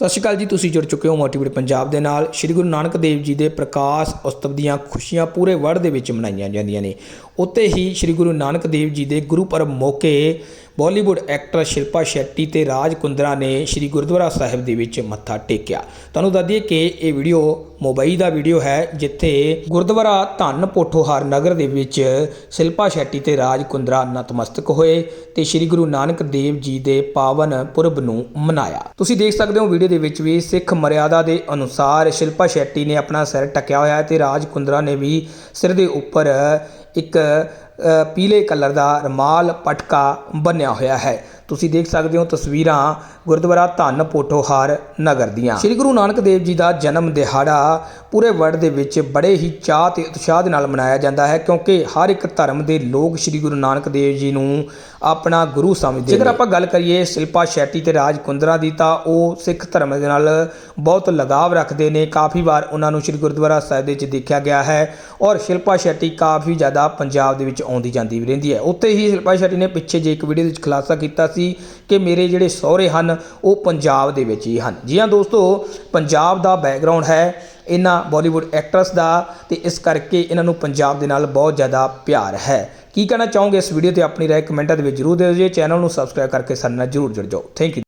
ਸਤਿ ਸ਼੍ਰੀ ਅਕਾਲ ਜੀ, ਤੁਸੀਂ ਜੁੜ ਚੁੱਕੇ ਹੋ ਮੋਟੀਵੇਟ ਪੰਜਾਬ ਦੇ ਨਾਲ। ਸ੍ਰੀ ਗੁਰੂ ਨਾਨਕ ਦੇਵ ਜੀ ਦੇ ਪ੍ਰਕਾਸ਼ ਉਤਸਵ ਦੀਆਂ ਖੁਸ਼ੀਆਂ ਪੂਰੇ ਵਰਲਡ ਦੇ ਵਿੱਚ ਮਨਾਈਆਂ ਜਾਂਦੀਆਂ ਨੇ। ਉੱਤੇ ਹੀ ਸ੍ਰੀ ਗੁਰੂ ਨਾਨਕ ਦੇਵ ਜੀ ਦੇ ਗੁਰਪੁਰਬ ਮੌਕੇ ਬਾਲੀਵੁੱਡ ਐਕਟਰ ਸ਼ਿਲਪਾ ਸ਼ੈੱਟੀ ਤੇ ਰਾਜ ਕੁੰਦਰਾ ਨੇ ਸ੍ਰੀ ਗੁਰਦੁਆਰਾ ਸਾਹਿਬ ਦੇ ਵਿੱਚ ਮੱਥਾ ਟੇਕਿਆ। ਤੁਹਾਨੂੰ ਦੱਸ ਦਈਏ ਕਿ ਇਹ ਵੀਡੀਓ ਮੁੰਬਈ ਦਾ ਵੀਡੀਓ ਹੈ, ਜਿੱਥੇ ਗੁਰਦੁਆਰਾ ਧੰਨ ਪੋਠੋਹਾਰ ਨਗਰ ਦੇ ਵਿੱਚ ਸ਼ਿਲਪਾ ਸ਼ੈੱਟੀ ਤੇ ਰਾਜ ਕੁੰਦਰਾ ਨਤਮਸਤਕ ਹੋਏ ਤੇ ਸ੍ਰੀ ਗੁਰੂ ਨਾਨਕ ਦੇਵ ਜੀ ਦੇ ਪਾਵਨ ਪੁਰਬ ਨੂੰ ਮਨਾਇਆ। ਤੁਸੀਂ ਦੇਖ ਸਕਦੇ ਹੋ ਵੀਡੀਓ ਦੇ ਵਿੱਚ ਵੀ ਸਿੱਖ ਮਰਿਆਦਾ ਦੇ ਅਨੁਸਾਰ ਸ਼ਿਲਪਾ ਸ਼ੈੱਟੀ ਨੇ ਆਪਣਾ ਸਿਰ ਟਕਿਆ ਹੋਇਆ ਹੈ ਤੇ ਰਾਜ ਕੁੰਦਰਾ ਨੇ ਵੀ ਸਿਰ ਦੇ ਉੱਪਰ ਇੱਕ ਪੀਲੇ ਕਲਰ ਦਾ ਰੁਮਾਲ ਪਟਕਾ ਬੰਨਿਆ ਹੋਇਆ ਹੈ। ਤੁਸੀਂ ਦੇਖ ਸਕਦੇ ਹੋ ਤਸਵੀਰਾਂ ਗੁਰਦੁਆਰਾ ਧੰਨ ਪੋਠੋਹਾਰ ਨਗਰ ਦੀਆਂ। ਸ੍ਰੀ ਗੁਰੂ ਨਾਨਕ ਦੇਵ ਜੀ ਦਾ ਜਨਮ ਦਿਹਾੜਾ ਪੂਰੇ ਵਰਲਡ ਦੇ ਵਿੱਚ ਬੜੇ ਹੀ ਚਾਹ ਤੇ ਉਤਸ਼ਾਹ ਦੇ ਨਾਲ ਮਨਾਇਆ ਜਾਂਦਾ ਹੈ, ਕਿਉਂਕਿ ਹਰ ਇੱਕ ਧਰਮ ਦੇ ਲੋਕ ਸ੍ਰੀ ਗੁਰੂ ਨਾਨਕ ਦੇਵ ਜੀ ਨੂੰ ਆਪਣਾ ਗੁਰੂ ਸਮਝਦੇ ਜੇਕਰ ਆਪਾਂ ਗੱਲ ਕਰੀਏ ਸ਼ਿਲਪਾ ਸ਼ੈੱਟੀ ਤੇ ਰਾਜ ਕੁੰਦਰਾ ਦੀ, ਤਾਂ ਉਹ ਸਿੱਖ ਧਰਮ ਦੇ ਨਾਲ ਬਹੁਤ ਲਗਾਵ ਰੱਖਦੇ ਨੇ। ਕਾਫੀ ਵਾਰ ਉਹਨਾਂ ਨੂੰ ਸ੍ਰੀ ਗੁਰਦੁਆਰਾ ਸਾਹਿਬ ਦੇ ਵਿੱਚ ਦੇਖਿਆ ਗਿਆ ਹੈ ਔਰ ਸ਼ਿਲਪਾ ਸ਼ੈਟੀ ਕਾਫੀ ਜ਼ਿਆਦਾ ਪੰਜਾਬ ਦੇ ਵਿੱਚ ਆਉਂਦੀ ਜਾਂਦੀ ਵੀ ਰਹਿੰਦੀ ਹੈ। ਉੱਥੇ ਹੀ ਸ਼ਿਲਪਾ ਸ਼ੈੱਟੀ ਨੇ ਪਿੱਛੇ ਜੇ ਇੱਕ ਵੀਡੀਓ ਵਿੱਚ ਖੁਲਾਸਾ ਕੀਤਾ ਸੀ ਸੀ ਕਿ ਮੇਰੇ ਜਿਹੜੇ ਸਹੁਰੇ ਹਨ, ਉਹ ਪੰਜਾਬ ਦੇ ਵਿੱਚ ਹੀ ਹਨ। ਜੀ ਹਾਂ ਦੋਸਤੋ, ਪੰਜਾਬ ਦਾ ਬੈਕਗ੍ਰਾਉਂਡ ਹੈ, ਇਹਨਾਂ ਬਾਲੀਵੁੱਡ ਐਕਟਰਸ ਦਾ ਤੇ ਇਸ ਕਰਕੇ ਇਹਨਾਂ ਨੂੰ ਪੰਜਾਬ ਦੇ ਨਾਲ ਬਹੁਤ ਜ਼ਿਆਦਾ ਪਿਆਰ ਹੈ। ਕੀ ਕਹਿਣਾ ਚਾਹੋਗੇ ਇਸ ਵੀਡੀਓ ਤੇ ਆਪਣੀ ਰਾਏ ਕਮੈਂਟਾਂ ਦੇ ਵਿੱਚ ਜਰੂਰ ਦਿਓ ਜੀ ਚੈਨਲ ਨੂੰ ਸਬਸਕ੍ਰਾਈਬ ਕਰਕੇ ਸਾਡੇ ਨਾਲ ਜਰੂਰ ਜੁੜ ਜਾਓ। Thank you